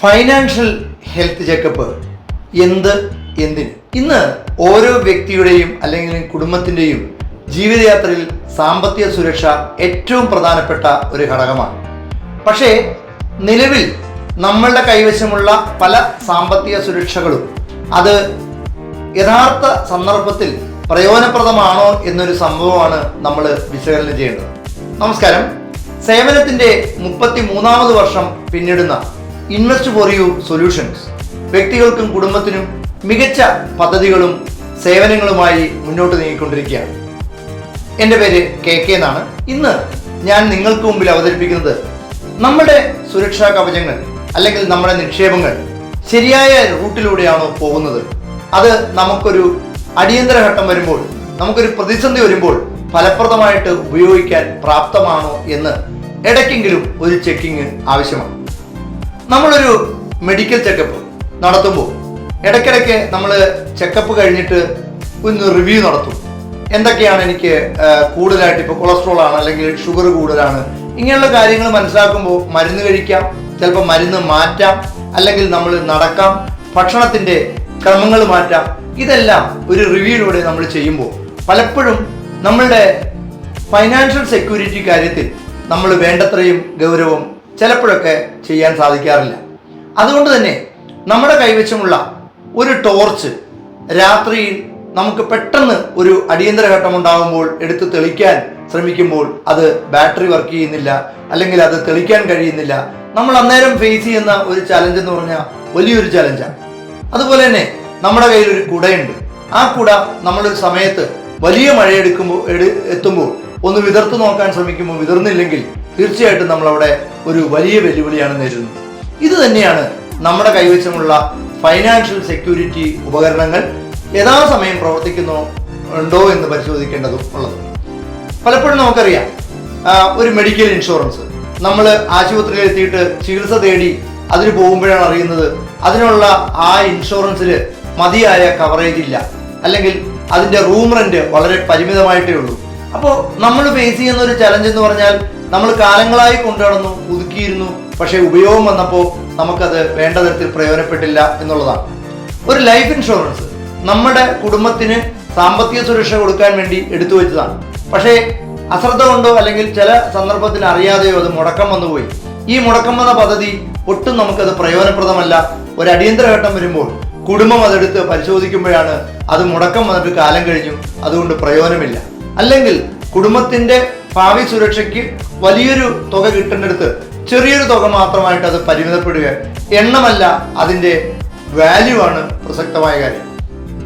Financial health checkup എന്ത് എന്തിന്? ഇന്ന് ഓരോ വ്യക്തിയുടെയും അല്ലെങ്കിൽ കുടുംബത്തിന്റെയും ജീവിതയാത്രയിൽ സാമ്പത്തിക സുരക്ഷ ഏറ്റവും പ്രധാനപ്പെട്ട ഒരു ഘടകമാണ്. പക്ഷേ നിലവിൽ നമ്മളുടെ കൈവശമുള്ള പല സാമ്പത്തിക സുരക്ഷകളും അത് യഥാർത്ഥ സന്ദർഭത്തിൽ പ്രയോജനപ്രദമാണോ എന്നൊരു സംഭവമാണ് നമ്മൾ വിശകലനം ചെയ്യേണ്ടത്. നമസ്കാരം. സേവനത്തിന്റെ മുപ്പത്തി മൂന്നാമത് വർഷം പിന്നിടുന്ന ഇൻവെസ്റ്റ് ഫോർ യു സൊല്യൂഷൻസ്. വ്യക്തികൾക്കും കുടുംബത്തിനും മികച്ച പദ്ധതികളും സേവനങ്ങളുമായി മുന്നോട്ട് നീങ്ങിക്കൊണ്ടിരിക്കുകയാണ്. എന്റെ പേര് കെ കെ എന്നാണ്. ഇന്ന് ഞാൻ നിങ്ങൾക്ക് മുമ്പിൽ അവതരിപ്പിക്കുന്നത് നമ്മുടെ സുരക്ഷാ കവചങ്ങൾ അല്ലെങ്കിൽ നമ്മുടെ നിക്ഷേപങ്ങൾ ശരിയായ റൂട്ടിലൂടെയാണോ പോകുന്നത്? അത് നമുക്കൊരു അടിയന്തര ഘട്ടം വരുമ്പോൾ നമുക്കൊരു പ്രതിസന്ധി വരുമ്പോൾ ഫലപ്രദമായിട്ട് ഉപയോഗിക്കാൻ പ്രാപ്തമാണോ എന്ന് ഇടയ്ക്കെങ്കിലും ഒരു ചെക്കിങ് ആവശ്യമാണ്. നമ്മളൊരു മെഡിക്കൽ ചെക്കപ്പ് നടത്തുമ്പോൾ ഇടയ്ക്കിടയ്ക്ക് നമ്മൾ ചെക്കപ്പ് കഴിഞ്ഞിട്ട് ഒന്ന് റിവ്യൂ നടത്തും. എന്തൊക്കെയാണ് എനിക്ക് കൂടുതലായിട്ട് ഇപ്പോൾ കൊളസ്ട്രോൾ ആണ് അല്ലെങ്കിൽ ഷുഗർ കൂടുതലാണ് ഇങ്ങനെയുള്ള കാര്യങ്ങൾ മനസ്സിലാക്കുമ്പോൾ മരുന്ന് കഴിക്കാം ചിലപ്പോൾ മരുന്ന് മാറ്റാം അല്ലെങ്കിൽ നമ്മൾ നടക്കാം ഭക്ഷണത്തിന്റെ ക്രമങ്ങൾ മാറ്റാം. ഇതെല്ലാം ഒരു റിവ്യൂയിലൂടെ നമ്മൾ ചെയ്യുമ്പോൾ പലപ്പോഴും നമ്മളുടെ ഫൈനാൻഷ്യൽ സെക്യൂരിറ്റി കാര്യത്തിൽ നമ്മൾ വേണ്ടത്രയും ഗൗരവം ചിലപ്പോഴൊക്കെ ചെയ്യാൻ സാധിക്കാറില്ല. അതുകൊണ്ട് തന്നെ നമ്മുടെ കൈവശമുള്ള ഒരു ടോർച്ച് രാത്രിയിൽ നമുക്ക് പെട്ടെന്ന് ഒരു അടിയന്തര ഘട്ടം ഉണ്ടാകുമ്പോൾ എടുത്ത് തെളിക്കാൻ ശ്രമിക്കുമ്പോൾ അത് ബാറ്ററി വർക്ക് ചെയ്യുന്നില്ല അല്ലെങ്കിൽ അത് തെളിക്കാൻ കഴിയുന്നില്ല. നമ്മൾ അന്നേരം ഫേസ് ചെയ്യുന്ന ഒരു ചലഞ്ച് എന്ന് പറഞ്ഞാൽ വലിയൊരു ചലഞ്ചാണ് അതുപോലെ തന്നെ നമ്മുടെ കയ്യിൽ ഒരു കുടയുണ്ട്. ആ കുട നമ്മളൊരു സമയത്ത് വലിയ മഴ എടുക്കുമ്പോൾ എടു എത്തുമ്പോൾ ഒന്ന് വിതർത്ത് നോക്കാൻ ശ്രമിക്കുമ്പോൾ വിതർന്നില്ലെങ്കിൽ തീർച്ചയായിട്ടും നമ്മളവിടെ ഒരു വലിയ വെല്ലുവിളിയാണ് നേരിടുന്നത്. ഇത് തന്നെയാണ് നമ്മുടെ കൈവശമുള്ള ഫൈനാൻഷ്യൽ സെക്യൂരിറ്റി ഉപകരണങ്ങൾ യഥാസമയം പ്രവർത്തിക്കുന്നോ ഉണ്ടോ എന്ന് പരിശോധിക്കേണ്ടതും ഉള്ളത്. പലപ്പോഴും നമുക്കറിയാം ഒരു മെഡിക്കൽ ഇൻഷുറൻസ് നമ്മൾ ആശുപത്രിയിൽ എത്തിയിട്ട് ചികിത്സ തേടി അതിന് പോകുമ്പോഴാണ് അറിയുന്നത് അതിനുള്ള ആ ഇൻഷുറൻസിൽ മതിയായ കവറേജ് ഇല്ല. അല്ലെങ്കിൽ അതിന്റെ റൂം റെന്റ് വളരെ പരിമിതമായിട്ടേ ഉള്ളൂ. അപ്പോൾ നമ്മൾ ഫേസ് ചെയ്യുന്ന ഒരു ചലഞ്ച് എന്ന് പറഞ്ഞാൽ നമ്മൾ കാലങ്ങളായി കൊണ്ടുനടന്നു പുതുക്കിയിരുന്നു. പക്ഷേ ഉപയോഗം വന്നപ്പോൾ നമുക്കത് വേണ്ട തരത്തിൽ പ്രയോജനപ്പെട്ടില്ല എന്നുള്ളതാണ്. ഒരു ലൈഫ് ഇൻഷുറൻസ് നമ്മുടെ കുടുംബത്തിന് സാമ്പത്തിക സുരക്ഷ കൊടുക്കാൻ വേണ്ടി എടുത്തു വെച്ചതാണ്. പക്ഷേ അശ്രദ്ധ കൊണ്ടോ അല്ലെങ്കിൽ ചില സന്ദർഭത്തിൽ അറിയാതെയോ അത് മുടക്കം വന്നുപോയി. ഈ മുടക്കം വന്ന പദ്ധതി ഒട്ടും നമുക്കത് പ്രയോജനപ്രദമല്ല. ഒരു അടിയന്തര ഘട്ടം വരുമ്പോൾ കുടുംബം അതെടുത്ത് പരിശോധിക്കുമ്പോഴാണ് അത് മുടക്കം വന്നിട്ട് കാലം കഴിഞ്ഞു. അതുകൊണ്ട് പ്രയോജനമില്ല. അല്ലെങ്കിൽ കുടുംബത്തിന്റെ ഭാവി സുരക്ഷയ്ക്ക് വലിയൊരു തുക കിട്ടേണ്ടടുത്ത് ചെറിയൊരു തുക മാത്രമായിട്ട് അത് പരിമിതപ്പെടുക എണ്ണമല്ല അതിന്റെ വാല്യൂ ആണ് പ്രസക്തമായ കാര്യം.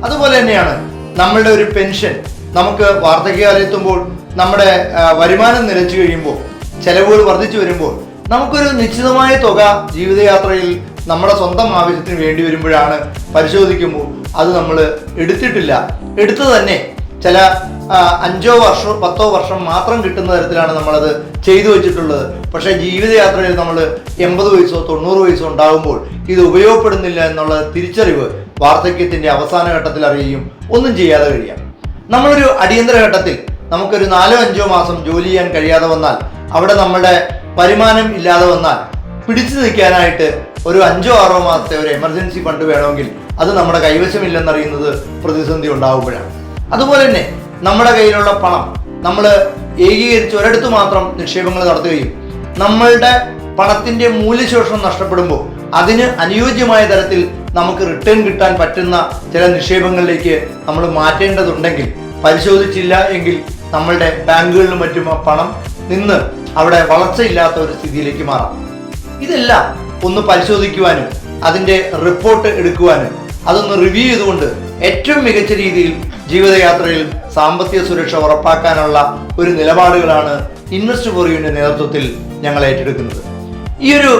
അതുപോലെ തന്നെയാണ് നമ്മളുടെ ഒരു പെൻഷൻ നമുക്ക് വാർദ്ധക്യകാലെത്തുമ്പോൾ നമ്മുടെ വരുമാനം നിലച്ചു കഴിയുമ്പോൾ ചെലവുകൾ വർദ്ധിച്ചു വരുമ്പോൾ നമുക്കൊരു നിശ്ചിതമായ തുക ജീവിതയാത്രയിൽ നമ്മുടെ സ്വന്തം ആവശ്യത്തിന് വേണ്ടി വരുമ്പോഴാണ് പരിശോധിക്കുമ്പോൾ അത് നമ്മൾ എടുത്തിട്ടില്ല. എടുത്തു തന്നെ ചില അഞ്ചോ വർഷം പത്തോ വർഷം മാത്രം കിട്ടുന്ന തരത്തിലാണ് നമ്മളത് ചെയ്തു വെച്ചിട്ടുള്ളത്. പക്ഷേ ജീവിതയാത്രയിൽ നമ്മൾ എൺപത് വയസ്സോ തൊണ്ണൂറ് വയസ്സോ ഉണ്ടാകുമ്പോൾ ഇത് ഉപയോഗപ്പെടുന്നില്ല എന്നുള്ള തിരിച്ചറിവ് വാർദ്ധക്യത്തിന്റെ അവസാന ഘട്ടത്തിൽ അറിയുകയും ഒന്നും ചെയ്യാതെ കഴിയാം നമ്മളൊരു അടിയന്തര ഘട്ടത്തിൽ നമുക്കൊരു നാലോ അഞ്ചോ മാസം ജോലി ചെയ്യാൻ കഴിയാതെ വന്നാൽ അവിടെ നമ്മുടെ വരുമാനം ഇല്ലാതെ വന്നാൽ പിടിച്ചു നിൽക്കാനായിട്ട് ഒരു അഞ്ചോ ആറോ മാസത്തെ ഒരു എമർജൻസി ഫണ്ട് വേണമെങ്കിൽ അത് നമ്മുടെ കൈവശമില്ലെന്നറിയുന്നത് പ്രതിസന്ധി ഉണ്ടാകുമ്പോഴാണ് അതുപോലെ തന്നെ നമ്മുടെ കയ്യിലുള്ള പണം നമ്മൾ ഏകീകരിച്ച് ഒരിടത്ത് മാത്രം നിക്ഷേപങ്ങൾ നടത്തുകയും നമ്മളുടെ പണത്തിന്റെ മൂല്യശോഷണം നഷ്ടപ്പെടുമ്പോൾ അതിന് അനുയോജ്യമായ തരത്തിൽ നമുക്ക് റിട്ടേൺ കിട്ടാൻ പറ്റുന്ന ചില നിക്ഷേപങ്ങളിലേക്ക് നമ്മൾ മാറ്റേണ്ടതുണ്ടെങ്കിൽ പരിശോധിച്ചില്ല എങ്കിൽ നമ്മളുടെ ബാങ്കുകളിലും മറ്റും ആ പണം നിന്ന് അവിടെ വളർച്ചയില്ലാത്ത ഒരു സ്ഥിതിയിലേക്ക് മാറാം. ഇതെല്ലാം ഒന്ന് പരിശോധിക്കുവാനും അതിന്റെ റിപ്പോർട്ട് എടുക്കുവാനും അതൊന്ന് റിവ്യൂ ചെയ്തുകൊണ്ട് ഏറ്റവും മികച്ച രീതിയിൽ ജീവിതയാത്രയിൽ സാമ്പത്തിക സുരക്ഷ ഉറപ്പാക്കാനുള്ള ഒരു നിലപാടുകളാണ് ഇൻവെസ്റ്റ് യുവിന്റെ നേതൃത്വത്തിൽ ഞങ്ങൾ ഏറ്റെടുക്കുന്നത്. ഈ ഒരു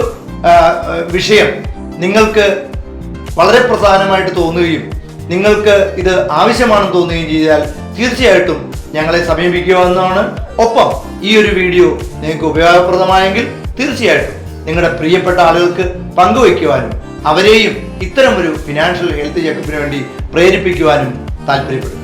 വിഷയം നിങ്ങൾക്ക് വളരെ പ്രധാനമായിട്ട് തോന്നുകയും നിങ്ങൾക്ക് ഇത് ആവശ്യമാണെന്ന് തോന്നുകയും ചെയ്താൽ തീർച്ചയായിട്ടും ഞങ്ങളെ സമീപിക്കാവുന്നതാണ്. ഒപ്പം ഈ ഒരു വീഡിയോ നിങ്ങൾക്ക് ഉപയോഗപ്രദമായെങ്കിൽ തീർച്ചയായിട്ടും നിങ്ങളുടെ പ്രിയപ്പെട്ട ആളുകൾക്ക് പങ്കുവയ്ക്കുവാനും അവരെയും ഇത്തരം ഒരു ഫിനാൻഷ്യൽ ഹെൽത്ത് ചെക്കപ്പിന് വേണ്ടി പ്രേരിപ്പിക്കുവാനും താല്പര്യപ്പെടും